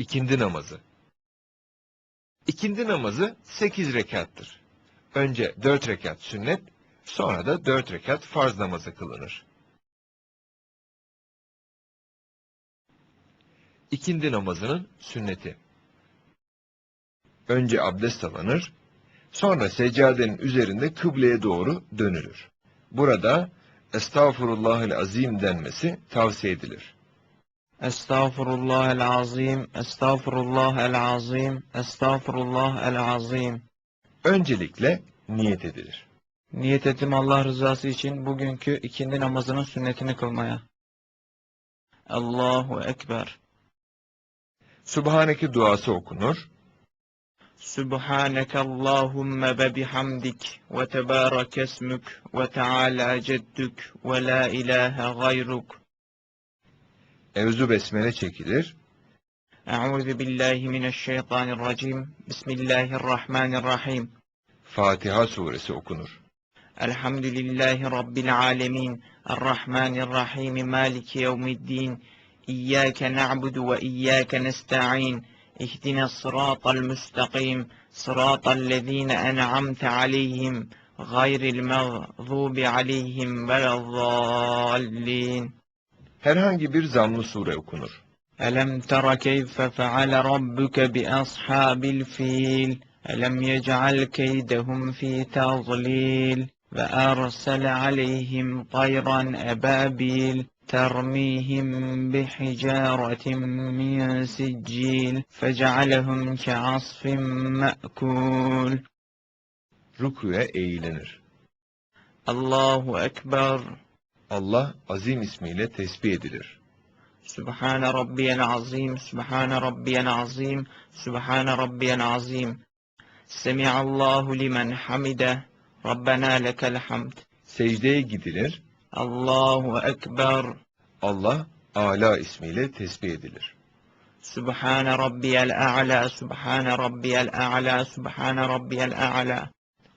İkindi namazı. İkindi namazı 8 rekattır. Önce 4 rekat sünnet, sonra da 4 rekat farz namazı kılınır. İkindi namazının sünneti. Önce abdest alınır, sonra seccadenin üzerinde kıbleye doğru dönülür. Burada Estağfurullahel azim denmesi tavsiye edilir. Estağfurullah el azim, estağfurullah el azim, estağfurullah el azim. Öncelikle niyet edilir. Niyet ettim Allah rızası için bugünkü ikindi namazının sünnetini kılmaya. Allahu Ekber. Subhaneke duası okunur. Subhaneke Allahümme ve bihamdik ve tebarek esmük ve teala ceddük ve la ilahe gayruk. Evzu besmele çekilir. Euzu billahi mineşşeytanirracim. Bismillahirrahmanirrahim. Fatiha suresi okunur. Elhamdülillahi rabbil alamin. Errahmanirrahim. Maliki yevmiddin. İyyake na'budu ve iyyake nestaîn. İhdina sıratal müstakim. Sıratal lezîne en'amte aleyhim. Gayril mağzubi aleyhim velel zâllin. Herhangi bir zamlı sure okunur. ألم تر كيف فعل ربك بأصحاب الفيل ألم يجعل كيدهم في تضليل وأرسل عليهم طيرا أبابيل ترميهم بحجارة من سجيل فجعلهم كعصف مأكول Rüküye eğilinir. الله أكبر Allah azim ismiyle tesbih edilir. Sübhane Rabbiyel Azim, Sübhane Rabbiyel Azim, Sübhane Rabbiyel Azim. Semiallahu limen hamide, Rabbena lekel hamd. Secdeye gidilir. Allahu Ekber. Allah Ala ismiyle tesbih edilir. Sübhane Rabbiyel A'la, Sübhane Rabbiyel A'la, Sübhane Rabbiyel A'la.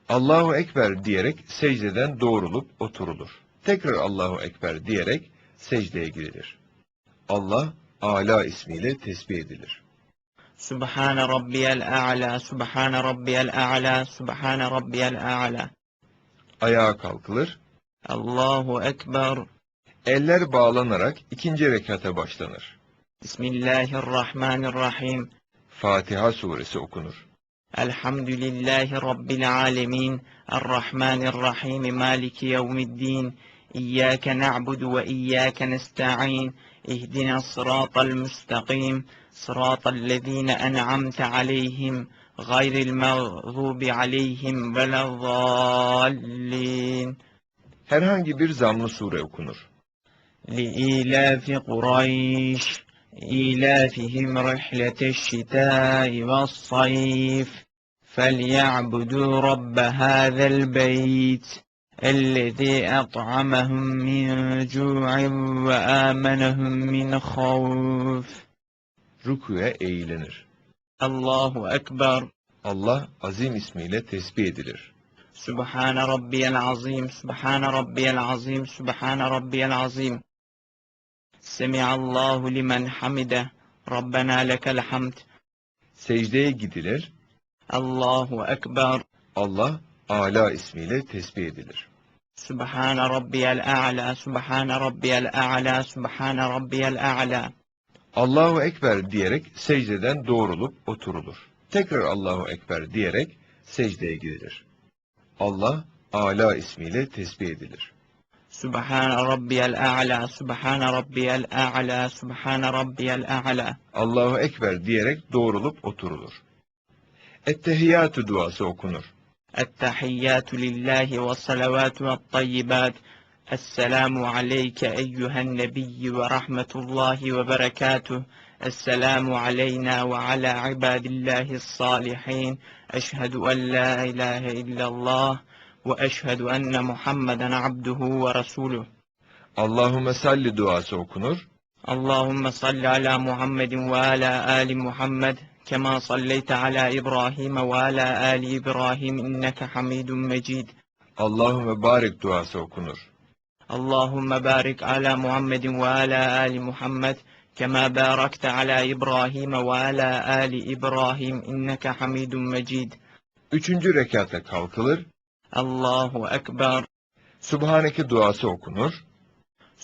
Allahu Ekber diyerek secdeden doğrulup oturulur tekrar Allahu Ekber diyerek secdeye girilir. Allah Ala ismiyle tesbih edilir. Subhane Rabbiyel A'la, Subhane Rabbiyel A'la, Subhane Rabbiyel A'la. Ayağa kalkılır. Allahu Ekber. Eller bağlanarak ikinci rekata başlanır. Bismillahirrahmanirrahim. Fatiha suresi okunur. Elhamdülillahi Rabbil alemin. Errahmanirrahim. Maliki yevmiddin. إياك نعبد وإياك نستعين اهدنا الصراط المستقيم صراط الذين أنعمت عليهم غير المغضوب عليهم ولا الضالين Herhangi bir zamlı sure okunur. لإيلاف قريش إيلافهم رحلة الشتاء والصيف فليعبدوا رب هذا البيت الذي أطعمهم من جوع وآمنهم من خوف Rüküye eğilinir. الله أكبر Allah azim ismiyle tesbih edilir. سبحان ربي العظيم سبحان ربي العظيم سبحان ربي العظيم سمع الله لمن حمده ربنا لك الحمد Secdeye gidilir. الله أكبر Allah Ala ismiyle tesbih edilir. سبحان ربي الأعلى سبحان ربي الأعلى سبحان ربي الأعلى Allahu Ekber diyerek secdeden doğrulup oturulur. Tekrar Allahu Ekber diyerek secdeye gidilir. Allah Ala ismiyle tesbih edilir. سبحان ربي الأعلى سبحان ربي الأعلى سبحان ربي الأعلى Allahu Ekber diyerek doğrulup oturulur. Ettehiyyatü duası okunur. التحيات لله والصلوات والطيبات. السلام عليك أيها النبي ورحمة الله وبركاته. السلام علينا وعلى عباد الله الصالحين. أشهد أن لا إله إلا الله وأشهد أن محمدا عبده ورسوله. Allahümme salli duası okunur. اللهم صل على محمد وعلى آل محمد. كما صليت على إبراهيم وعلى آل إبراهيم إنك حميد مجيد Allahümme barik duası okunur. اللهم بارك على محمد وعلى آل محمد كما باركت على إبراهيم وعلى آل إبراهيم إنك حميد مجيد Üçüncü rekatta kalkılır, الله أكبر Subhaneke duası okunur,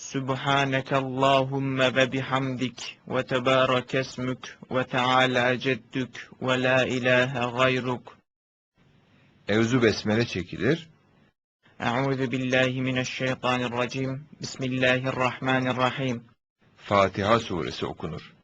Subhaneke Allahümme ve bihamdik ve tebarek esmük ve teala ceddük ve la ilahe gayruk. Evzu besmele çekilir. Euzu billahi mineşşeytanirracim. Bismillahirrahmanirrahim. Fatiha suresi okunur.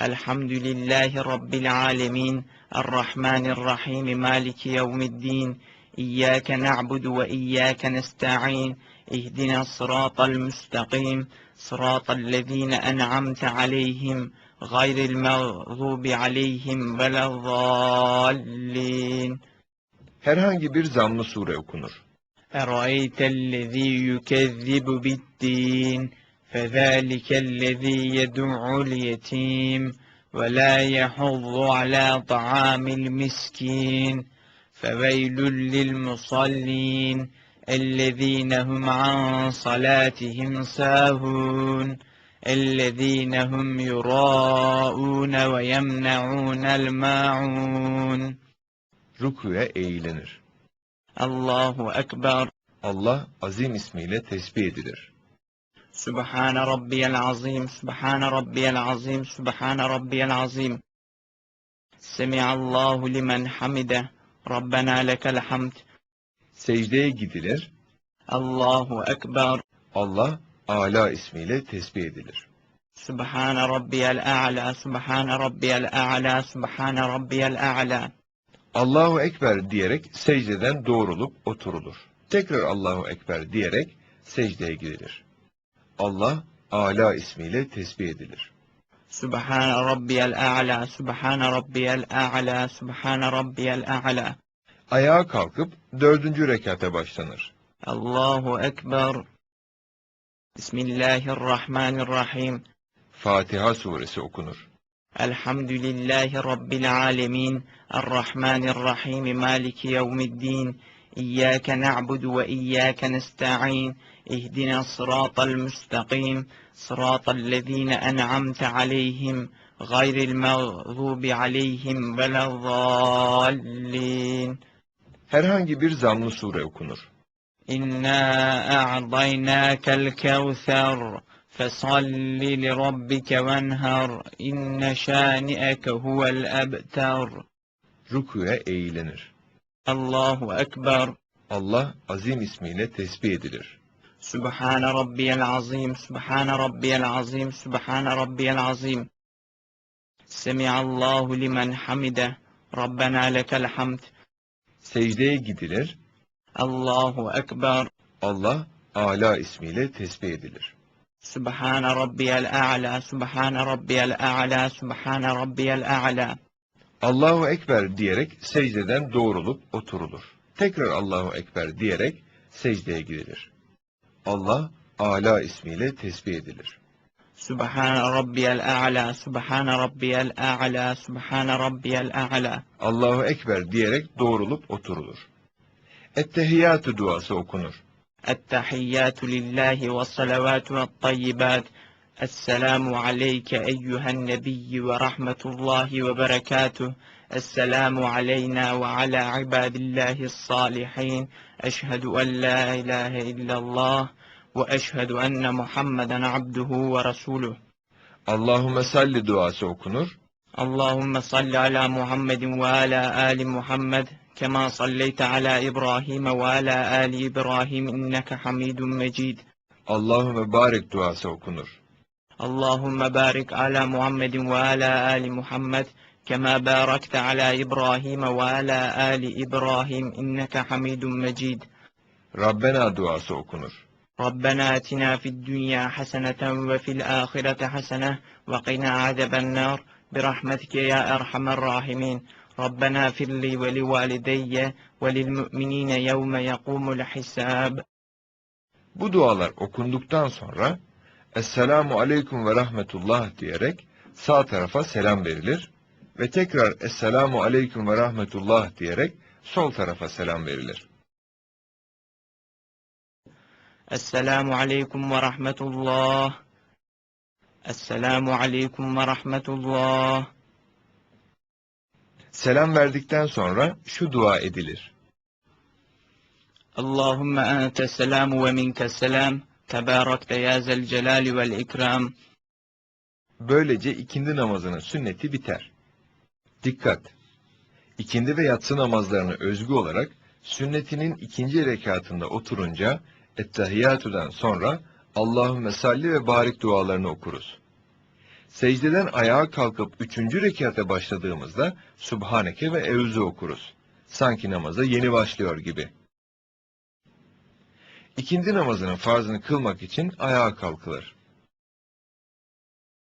Elhamdülillahi rabbil alemin. Errahmanirrahim. Maliki yevmiddin. İyyâke na'budu ve iyyâke nesta'in. اهدنا الصراط المستقيم صراط الذين أنعمت عليهم غير المغضوب عليهم ولا الضالين. Herhangi bir zammı sure okunur. أرأيت الذي يكذب بالدين؟ فذلك الذي يدع اليتيم ولا يحض على طعام المسكين. فويل للمصلين. الذين هم عن صلاتهم ساهون الذين هم يراءون ويمنعون الماعون Rüküye eğilenir. الله أكبر Allah azim ismiyle tesbih edilir. سبحان ربي العظيم سبحان ربي العظيم سبحان ربي العظيم سمع الله لمن حمده ربنا لك الحمد secdeye gidilir. Allahu Ekber. Allah Ala ismiyle tesbih edilir. Subhane Rabbiyel A'la, Subhane Rabbiyel A'la, Subhane Rabbiyel A'la. Allahu Ekber diyerek secdeden doğrulup oturulur. Tekrar Allahu Ekber diyerek secdeye gidilir. Allah Ala ismiyle tesbih edilir. Subhane Rabbiyel A'la, Subhane Rabbiyel A'la, Subhane Rabbiyel A'la. Ayağa kalkıp dördüncü rekata başlanır. الله أكبر بسم الله الرحمن الرحيم Fatiha suresi okunur. الحمد لله رب العالمين الرحمن الرحيم مالك يوم الدين إياك نعبد وإياك نستعين اهدنا الصراط المستقيم صراط الذين أنعمت عليهم غير المغضوب عليهم ولا الضالين herhangi bir zamlı sure okunur. İnna a'daynakel kevser fesalli li rabbike venher inne şani'eke huvel ebter. Rüküye eğilenir. Allahu Ekber. Allah azim ismiyle tesbih edilir. Sübhane Rabbiyel Azim, Sübhane Rabbiyel Azim, Sübhane Rabbiyel Azim. Semiallahu limen hamide, Rabbena lekel hamd secdeye gidilir. Allahu Ekber. Allah Ala ismiyle tesbih edilir. Subhane Rabbiyel A'la, Subhane Rabbiyel A'la, Subhane Rabbiyel A'la. Allahu Ekber diyerek secdeden doğrulup oturulur. Tekrar Allahu Ekber diyerek secdeye gidilir. Allah Ala ismiyle tesbih edilir. Subhan rabbiyal a'la, subhan rabbiyal a'la, subhan rabbiyal a'la. Allahu ekber diyerek doğrulup oturulur. Ettehiyyatü duası okunur. Ettehiyyatü lillahi ve salavatü ve tayyibat. Esselamu aleyke eyyühen nebiyyi ve rahmetullahi ve berekatuh. Esselamu aleyna ve ala ibadillahi salihin. Eşhedü en la ilahe illallah. وأشهد أن محمدا عبده ورسوله Allahümme salli duası okunur. اللهم صل على محمد وعلى آل محمد كما صليت على إبراهيم وعلى آل إبراهيم إنك حميد مجيد Allahümme barik duası okunur. اللهم بارك على محمد وعلى آل محمد كما باركت على إبراهيم وعلى آل إبراهيم إنك حميد مجيد Rabbena duası okunur. Rabbena atina fid dünya haseneten ve fil ahirete hasene ve qina azaben nar bi rahmetike ya erhamer rahimin. Rabbena firli ve li valideyye ve lil mu'minine yevme yakumul hisab. Bu dualar okunduktan sonra Esselamu aleyküm ve rahmetullah diyerek sağ tarafa selam verilir ve tekrar Esselamu aleyküm ve rahmetullah diyerek sol tarafa selam verilir. Esselamu aleyküm ve rahmetullah. Esselamu aleyküm ve rahmetullah. Selam verdikten sonra şu dua edilir. Allahümme ente selamu ve minke selam. Tebarakte ya zel celali vel ikram. Böylece ikindi namazının sünneti biter. Dikkat! İkindi ve yatsı namazlarını özgü olarak sünnetinin ikinci rekatında oturunca Ettehiyyatu'dan sonra Allahümme salli ve barik dualarını okuruz. Secdeden ayağa kalkıp üçüncü rekata başladığımızda Subhaneke ve Evzu okuruz. Sanki namaza yeni başlıyor gibi. İkindi namazının farzını kılmak için ayağa kalkılır.